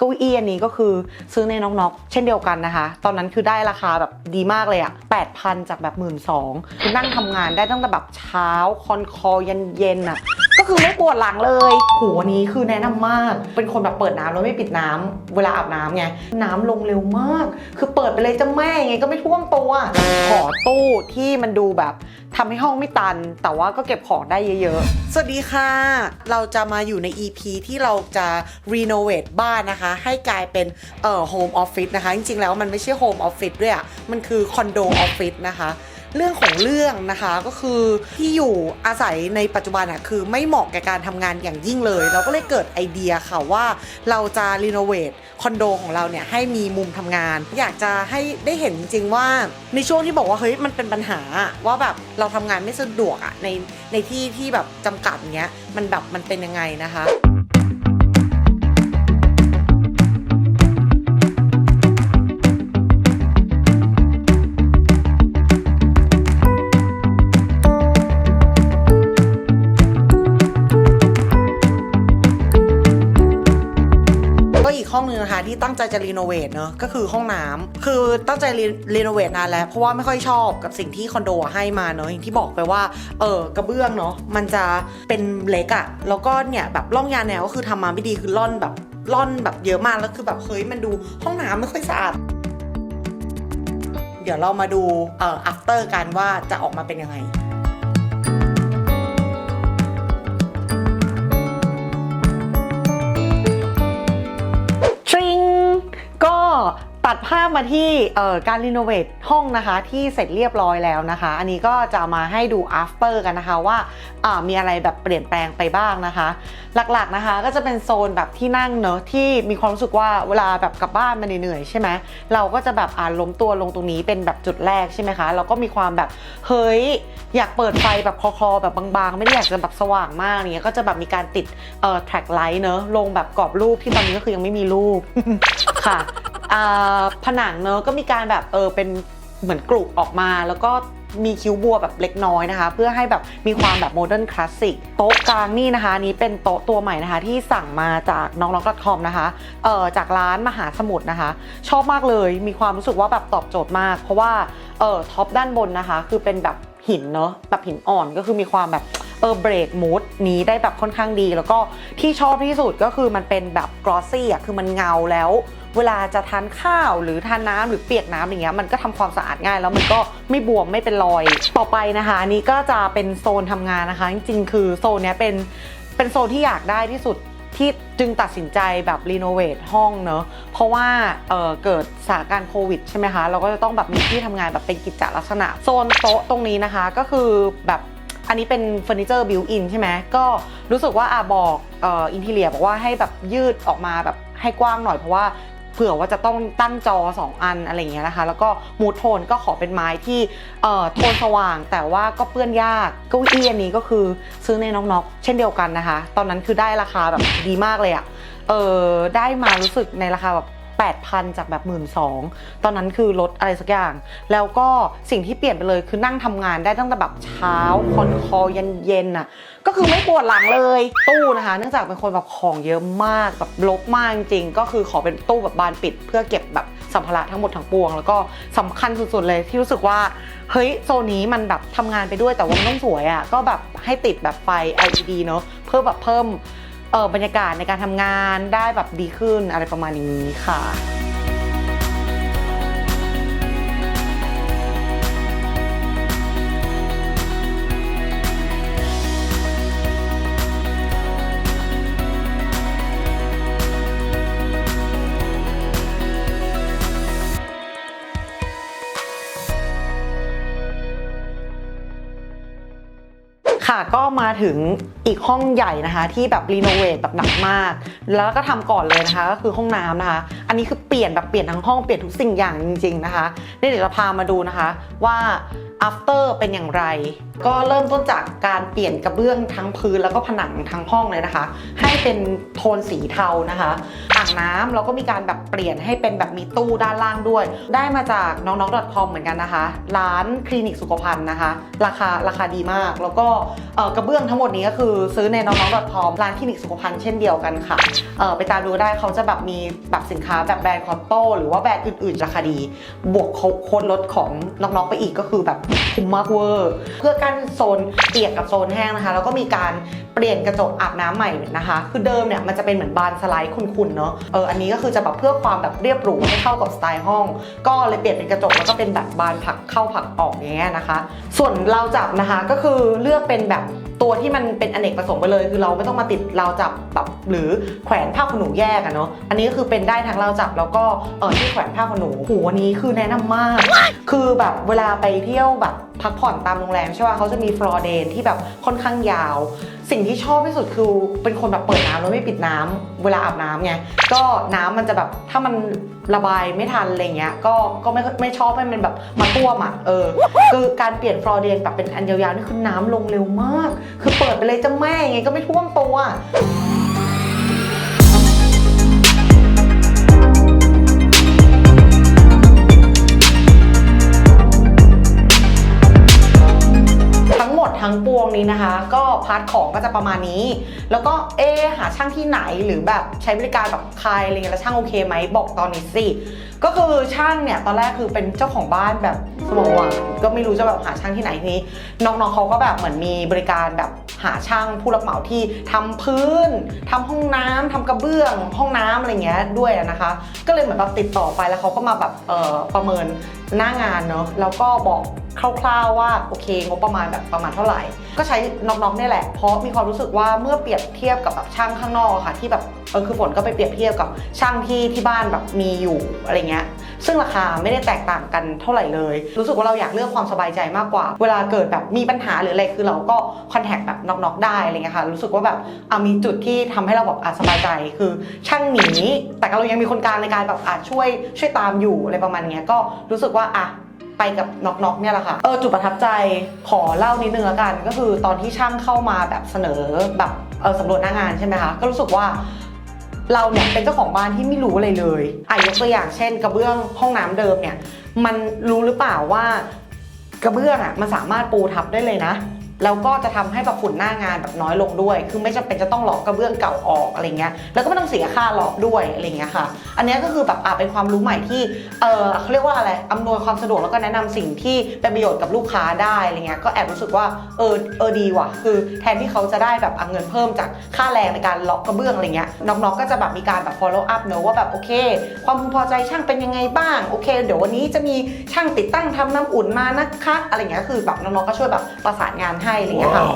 เก้าอี้อันนี้ก็คือซื้อในน็อกๆเช่นเดียวกันนะคะ ตอนนั้นคือได้ราคาแบบดีมากเลยอะ8,000 จากแบบหมื่นสองคือนั่งทำงานได้ตั้งแต่แบบเช้าคอนคอยันเย็นอะ คือไม่ปวดหลังเลยโหอันนี้คือแนะนำมาก เป็นคนแบบเปิดน้ำแล้วไม่ปิดน้ำเวลาอาบน้ำไงน้ำลงเร็วมาก คือเปิดไปเลยจะแม่ยังไงก็ไม่ท่วมตัว ขอตู้ที่มันดูแบบทำให้ห้องไม่ตัน แต่ว่าก็เก็บของได้เยอะๆ สวัสดีค่ะ เราจะมาอยู่ใน EP ที่เราจะรีโนเวทบ้านนะคะ ให้กลายเป็นเอ่อโฮมออฟฟิศนะคะ จริงๆแล้วมันไม่ใช่โฮมออฟฟิศด้วยอะ่ะมันคือคอนโดออฟฟิศนะคะ เรื่องของเรื่องนะคะก็คือที่อยู่อาศัยในปัจจุบันอะคือไม่เหมาะแก่การทำงานอย่างยิ่งเลย เราก็เลยเกิดไอเดียค่ะว่าเราจะรีโนเวทคอนโดของเราเนี่ยให้มีมุมทำงาน อยากจะให้ได้เห็นจริงๆว่าในช่วงที่บอกว่าเฮ้ยมันเป็นปัญหาว่าแบบเราทำงานไม่สะดวกอะในในที่ที่แบบจำกัดเงี้ยมันแบบมันเป็นยังไงนะคะ ตั้งใจจะรีโนเวทเนอะก็คือห้องน้ำคือตั้งใจรีโนเวทนานแล้ว เพราะว่าไม่ค่อยชอบกับสิ่งที่คอนโดให้มาเนอะอย่างที่บอกไปว่าเออกระเบื้องเนาะมันจะเป็นเล็กอะแล้วก็เนี่ยแบบร่องยาแนวก็คือทำมาไม่ดีคือล่อนแบบล่อนแบบเยอะมากแล้วคือแบบเฮ้ยมันดูห้องน้ำไม่ค่อยสะอาดเดี๋ยวเรามาดูเอ่อ after กันว่าจะออกมาเป็นยังไง ตัดภาพมาที่การรีโนเวทห้องนะคะที่เสร็จเรียบร้อยแล้วนะคะ อันนี้ก็จะมาให้ดู after กันนะคะว่าามีอะไรแบบเปลี่ยนแปลงไปบ้างนะคะ หลักๆนะคะก็จะเป็นโซนแบบที่นั่งเนอะที่มีความรู้สึกว่าเวลาแบบกลับบ้านมาเหนื่อยใช่ไหมเราก็จะแบบอ่าล้มตัวลงตรงนี้เป็นแบบจุดแรกใช่ไหมคะเราก็มีความแบบเฮ้ยอยากเปิดไฟแบบคอๆแบบบางๆ ไม่ได้อยากจะแบบสว่างมากเนี้ยก็จะแบบมีการติดเอ่อ track light เนอะลงแบบกรอบรูปที่ตอนนี้ก็คือยังไม่มีรูปค่ะ ผนังเนอะก็มีการแบบเออเป็นเหมือนกรุออกมาแล้วก็มีคิ้วบัวแบบเล็กน้อยนะคะ เพื่อให้แบบมีความแบบโมเดิร์นคลาสสิกโต๊ะกลางนี่นะคะนี้เป็นโต๊ะตัวใหม่นะคะ ที่สั่งมาจากน้องๆ .com นะคะเอ่อจากร้านมหาสมุทรนะคะ ชอบมากเลยมีความรู้สึกว่าแบบตอบโจทย์มาก เพราะว่าเอ่อท็อปด้านบนนะคะ คือเป็นแบบหินเนอะแบบหินอ่อนก็คือมีความแบบเออเบรกมูดนี้ได้แบบค่อนข้างดี แล้วก็ที่ชอบที่สุดก็คือมันเป็นแบบกรอสซี่อะคือมันเงาแล้ว เวลาจะทานข้าวหรือทานน้ำหรือเปียกน้ำอย่างเงี้ยมันก็ทำความสะอาดง่าย แล้วมันก็ไม่บวมไม่เป็นรอย ต่อไปนะคะนี้ก็จะเป็นโซนทำงานนะคะ จริงๆ คือโซนเนี้ยเป็นเป็นโซนที่อยากได้ที่สุดที่จึงตัดสินใจแบบรีโนเวทห้องเนอะเพราะว่าเเกิดสถานการณ์โควิดใช่ไหมคะเราก็จะต้องแบบมีที่ทำงานแบบเป็นกิจจลักษณะ โซนโต๊ะตรงนี้นะคะก็คือแบบอันนี้เป็นเฟอร์นิเจอร์บิวอินใช่ไหมก็รู้สึกว่าอาบอกอ,อ,อินทีเลียบอกว่าให้แบบยืดออกมาแบบให้กว้างหน่อยเพราะว่า เผื่อว่าจะต้องตั้งจอ 2 อันอะไรอย่างเงี้ยนะคะ แล้วก็มูดโทนก็ขอเป็นไม้ที่เอ่อโทนสว่าง แต่ว่าก็เปื้อนยากเก้าอี้อันนี้ก็คือซื้อในน็อกๆ เช่นเดียวกันนะคะ ตอนนั้นคือได้ราคาแบบดีมากเลยอะเออได้มารู้สึกในราคาแบบ 8,000 จากแบบหมื่นสองตอนนั้นคือลดอะไรสักอย่าง แล้วก็สิ่งที่เปลี่ยนไปเลยคือนั่งทำงานได้ตั้งแต่แบบเช้าคอนคอยันเย็นอะก็คือไม่ปวดหลังเลย ตู้นะคะ เนื่องจากเป็นคนแบบของเยอะมากแบบลบมากจริงก็คือขอเป็นตู้แบบบานปิด เพื่อเก็บแบบสัมภาระทั้งหมดทั้งปวง แล้วก็สำคัญสุดๆเลยที่รู้สึกว่าเฮ้ยโซนนี้มันแบบทำงานไปด้วยแต่ว่ามันต้องสวยอะ่ะก็แบบให้ติดแบบไฟ LED เนอะเพื่อแบบเพิ่ม เออบรรยากาศในการทำงานได้แบบดีขึ้นอะไรประมาณนี้ค่ะ ค่ะก็มาถึงอีกห้องใหญ่นะคะ ที่แบบรีโนเวทแบบหนักมาก แล้วก็ทำก่อนเลยนะคะก็คือห้องน้ำนะคะ อันนี้คือเปลี่ยนแบบเปลี่ยนทั้งห้องเปลี่ยนทุกสิ่งอย่างจริง ๆนะคะนี่เดี๋ยวจะพามาดูนะคะว่า after เป็นอย่างไร ก็เริ่มต้นจากการเปลี่ยนกระเบื้องทั้งพื้นแล้วก็ผนังทั้งห้องเลยนะคะ ให้เป็นโทนสีเทานะคะอ่างน้ำเราก็มีการแบบเปลี่ยนให้เป็นแบบมีตู้ด้านล่างด้วย ได้มาจากน้องๆ .com เหมือนกันนะคะ ร้านคลินิกสุขภัณฑ์นะคะ ราคาราคาดีมาก แล้วก็กระเบื้องทั้งหมดนี้ก็คือซื้อในน้องๆ .com ร้านคลินิกสุขภัณฑ์เช่นเดียวกันค่ะไปตามดูได้เขาจะแบบมีแบบสินค้าแบบแบรนด์คอตโต้หรือว่าแบรนด์อื่นๆ ราคาดี บวกโค้ดลดของน้องๆ ไปอีกก็คือแบบคุ้มมากเวอร์เพื่อกั้นโซนเปียกกับโซนแห้งนะคะ แล้วก็มีการเปลี่ยนกระจกอาบน้ำใหม่นะคะ คือเดิมเนี่ยมันจะเป็นเหมือนบานสไลด์คุณๆเนาะเอออันนี้ก็คือจะแบบเพื่อความแบบเรียบหรูให้เข้ากับสไตล์ห้อง ก็เลยเปลี่ยนเป็นกระจกแล้วก็เป็นแบบบานผักเข้าผักออกอย่างเงี้ยนะคะ ส่วนเราจับนะคะก็คือเลือกเป็นแบบตัวที่มันเป็นอเนกประสงค์ไปเลย คือเราไม่ต้องมาติดเราจับแบบหรือแขวนผ้าขนหนูแยกอะเนาะอันนี้ก็คือเป็นได้ทั้งราจับแล้วก็เออที่แขวนผ้าขนหนูหูอันนี้คือแนะนำมาก คือแบบเวลาไปเที่ยวแบบ พักผ่อนตามโรงแรมใช่ป่ะเขาจะมีฟลอร์เดนที่แบบค่อนข้างยาว สิ่งที่ชอบที่สุดคือเป็นคนแบบเปิดน้ำแล้วไม่ปิดน้ำเวลาอาบน้ำไงก็น้ำมันจะแบบถ้ามันระบายไม่ทันอะไรเงี้ยก็ก็ไม่ไม่ชอบให้มันแบบมาท่วมอะเออคือการเปลี่ยนฟลอร์เดนแบบเป็นอันยาวๆนี่คือน้ำลงเร็วมาก คือเปิดไปเลยจะแม่ยังไงก็ไม่ท่วมตัว งนี้นะคะ ก็พาร์ทของก็จะประมาณนี้ แล้วก็เอหาช่างที่ไหนหรือแบบใช้บริการแบบใครอะไรเงี้ยแล้วช่างโอเคไหมบอกตอนนี้สิก็คือช่างเนี่ยตอนแรกคือเป็นเจ้าของบ้านแบบสมองหวานก็ไม่รู้จะแบบหาช่างที่ไหนทีนี้น้องๆเขาก็แบบเหมือนมีบริการแบบหาช่างผู้รับเหมาที่ทำพื้นทำห้องน้ำทำกระเบื้อง ห้องน้ำอะไรเงี้ยด้วยนะคะ ก็เลยเหมือนแบบติดต่อไปแล้วเขาก็มาแบบเออประเมินหน้างานเนาะแล้วก็บอก คร่าวๆว่าโอเคงบประมาณแบบประมาณเท่าไหร่ ก็ใช้น้องๆเนี่ยแหละ เพราะมีความรู้สึกว่าเมื่อเปรียบเทียบกับแบบช่างข้างนอกค่ะ ที่แบบเออคือฝนก็ไปเปรียบเทียบกับช่างที่ที่บ้านแบบมีอยู่อะไรเงี้ยซึ่งราคาไม่ได้แตกต่างกันเท่าไหร่เลย รู้สึกว่าเราอยากเลือกความสบายใจมากกว่า เวลาเกิดแบบมีปัญหาหรืออะไรคือเราก็คอนแทคแบบน็อกๆได้อะไรเงี้ยค่ะรู้สึกว่าแบบอะมีจุดที่ทำให้เราแบบอะสบายใจคือช่างหนีแต่เรายังมีคนกลางในการแบบอะช่วยช่วยตามอยู่อะไรประมาณเนี้ยก็รู้สึกว่าอะ ไปกับน็อกๆเนี่ยแหละค่ะ เออจุดประทับใจขอเล่านิดนึงแล้วกัน ก็คือตอนที่ช่างเข้ามาแบบเสนอแบบเออสำรวจหน้างานใช่ไหมคะก็รู้สึกว่าเราเนี่ยเป็นเจ้าของบ้านที่ไม่รู้อะไรเลยอะยกตัวอย่างเช่น กระเบื้องห้องน้ำเดิมเนี่ย มันรู้หรือเปล่าว่ากระเบื้องอะมันสามารถปูทับได้เลยนะ แล้วก็จะทำให้แบบฝุ่นหน้างานแบบน้อยลงด้วย คือไม่จำเป็นจะต้องหลอกกระเบื้องเก่าออกอะไรเงี้ย แล้วก็ไม่ต้องเสียค่าหลอกด้วยอะไรเงี้ยค่ะ อันนี้ก็คือแบบอะเป็นความรู้ใหม่ที่ เออเขาเรียกว่าอะไร อำนวยความสะดวกแล้วก็แนะนำสิ่งที่เป็นประโยชน์กับลูกค้าได้อะไรเงี้ย ก็แอบรู้สึกว่า เออ เออดีว่ะ คือแทนที่เขาจะได้แบบเอาเงินเพิ่มจากค่าแรงในการหลอกกระเบื้องอะไรเงี้ย น้องๆ ก็จะแบบมีการแบบ follow up เนอะว่าแบบโอเค ความพึงพอใจช่างเป็นยังไงบ้าง โอเค เดี๋ยววันนี้จะมีช่างติดตั้งทำน้ำอุ่นมานะคะ อะไรเงี้ย คือแบบน้องๆ ก็ช่วยแบบประสานงานให้อะไรเงี้ยค่ะ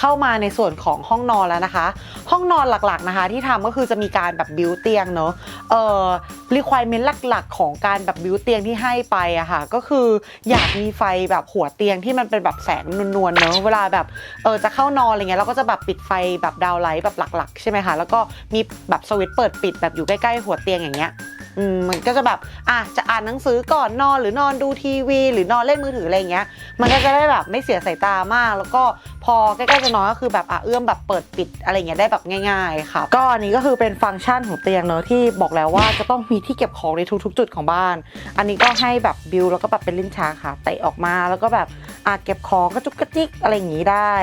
เข้ามาในส่วนของห้องนอนแล้วนะคะห้องนอนหลักๆนะคะ ที่ทำก็คือจะมีการแบบบิวเตียงเนอะเอ่อ requirement หลักๆ ของการแบบบิวเตียงที่ให้ไปอะค่ะ ก็คืออยากมีไฟแบบหัวเตียงที่มันเป็นแบบแสงนวลๆเนอะเวลาแบบเออจะเข้านอนอะไรเงี้ยเราก็จะแบบปิดไฟแบบดาวไลท์แบบหลัก ๆ ใช่ไหมคะแล้วก็มีแบบสวิตช์เปิดปิดแบบอยู่ใกล้ๆหัวเตียงอย่างเงี้ยมันก็จะแบบอะจะอ่านหนังสือก่อนนอนหรือนอนดูทีวี หรือนอนเล่นมือถืออะไรเงี้ย มันก็จะได้แบบไม่เสียสายตามาก แล้วก็พอใกล้ๆจะนอนก็คือแบบอะเอื้อมแบบเปิดปิดอะไรเงี้ยได้แบบง่าย ๆค่ะ ก็อันนี้ก็คือเป็นฟังก์ชันของเตียงเนอะที่บอกแล้วว่าจะต้องมีที่เก็บของในทุกๆ จุดของบ้าน อันนี้ก็ให้แบบบิวแล้วก็แบบเป็นลิ้นชักค่ะเตะออกมาแล้วก็แบบอะเก็บของกระจุกกระจิกอะไรอย่างงี้ได้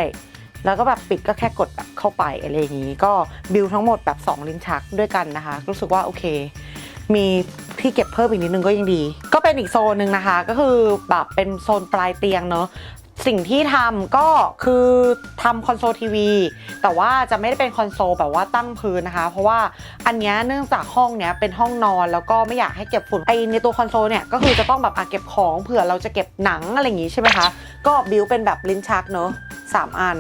แล้วก็แบบปิดก็แค่กดแบบเข้าไปอะไรอย่างงี้ ก็บิวทั้งหมดแบบ 2 ลิ้นชักด้วยกันนะคะ รู้สึกว่าโอเคมีที่เก็บเพิ่มอีกนิดนึงก็ยังดี ก็เป็นอีกโซนหนึ่งนะคะ ก็คือแบบเป็นโซนปลายเตียงเนอะ สิ่งที่ทำก็คือทำคอนโซลทีวีแต่ว่าจะไม่ได้เป็นคอนโซลแบบว่าตั้งพื้นนะคะ เพราะว่าอันเนี้ยเนื่องจากห้องเนี้ยเป็นห้องนอนแล้วก็ไม่อยากให้เก็บฝุ่นไอในตัวคอนโซลเนี่ยก็คือจะต้องแบบอะเก็บของเผื่อเราจะเก็บหนังอะไรอย่างงี้ใช่ไหมคะก็บิวเป็นแบบลิ้นชักเนอะสามอัน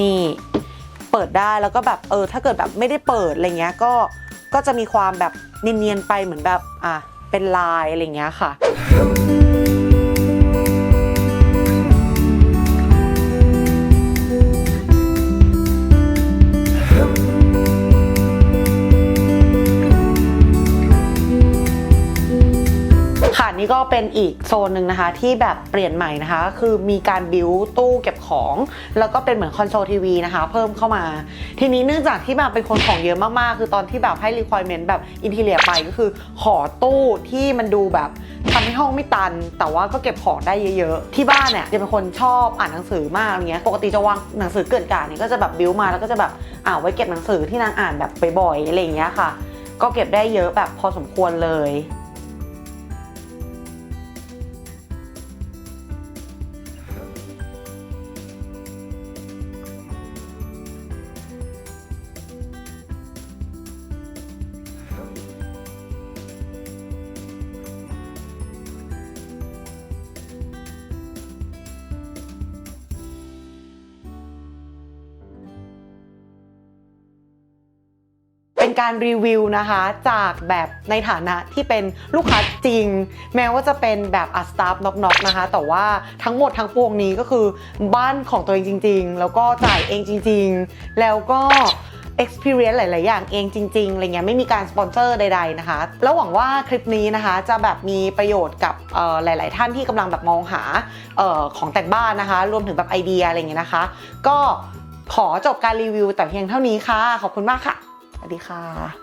นี่เปิดได้แล้วก็แบบเออถ้าเกิดแบบไม่ได้เปิดอะไรเงี้ยก็ก็จะมีความแบบเนียนๆไปเหมือนแบบอะเป็นลายอะไรเงี้ยค่ะ นี่ก็เป็นอีกโซนหนึ่งนะคะ ที่แบบเปลี่ยนใหม่นะคะ คือมีการบิวตู้เก็บของ แล้วก็เป็นเหมือนคอนโซลทีวีนะคะ เพิ่มเข้ามา ทีนี้เนื่องจากที่แบบเป็นคนของเยอะมากๆ คือตอนที่แบบให้ requirement แบบอินทีเลียไปก็คือขอตู้ที่มันดูแบบทำให้ห้องไม่ตัน แต่ว่าก็เก็บของได้เยอะๆ ที่บ้านเนี่ยจะเป็นคนชอบอ่านหนังสือมากอะไรเงี้ย ปกติจะวางหนังสือเกินการเนี่ยก็จะแบบบิวมาแล้วก็จะแบบอ่าไว้เก็บหนังสือที่นางอ่านแบบบ่อยๆอะไรอย่างเงี้ยค่ะ ก็เก็บได้เยอะแบบพอสมควรเลย เป็นการรีวิวนะคะ จากแบบในฐานะที่เป็นลูกค้าจริง แม้ว่าจะเป็นแบบอัสตาฟน็อกๆนะคะ แต่ว่าทั้งหมดทั้งปวงนี้ก็คือบ้านของตัวเองจริง ๆ แล้วก็จ่ายเองจริง ๆ แล้วก็ experience หลาย ๆ อย่างเองจริง ๆ อะไรเงี้ยไม่มีการสปอนเซอร์ใด ๆ นะคะ แล้วหวังว่าคลิปนี้นะคะจะแบบมีประโยชน์กับหลาย ๆ ท่านที่กำลังแบบมองหาออของแต่งบ้านนะคะ รวมถึงแบบไอเดียอะไรเงี้ยนะคะ ก็ขอจบการรีวิวแต่เพียงเท่านี้ค่ะ ขอบคุณมากค่ะ สวัสดีค่ะ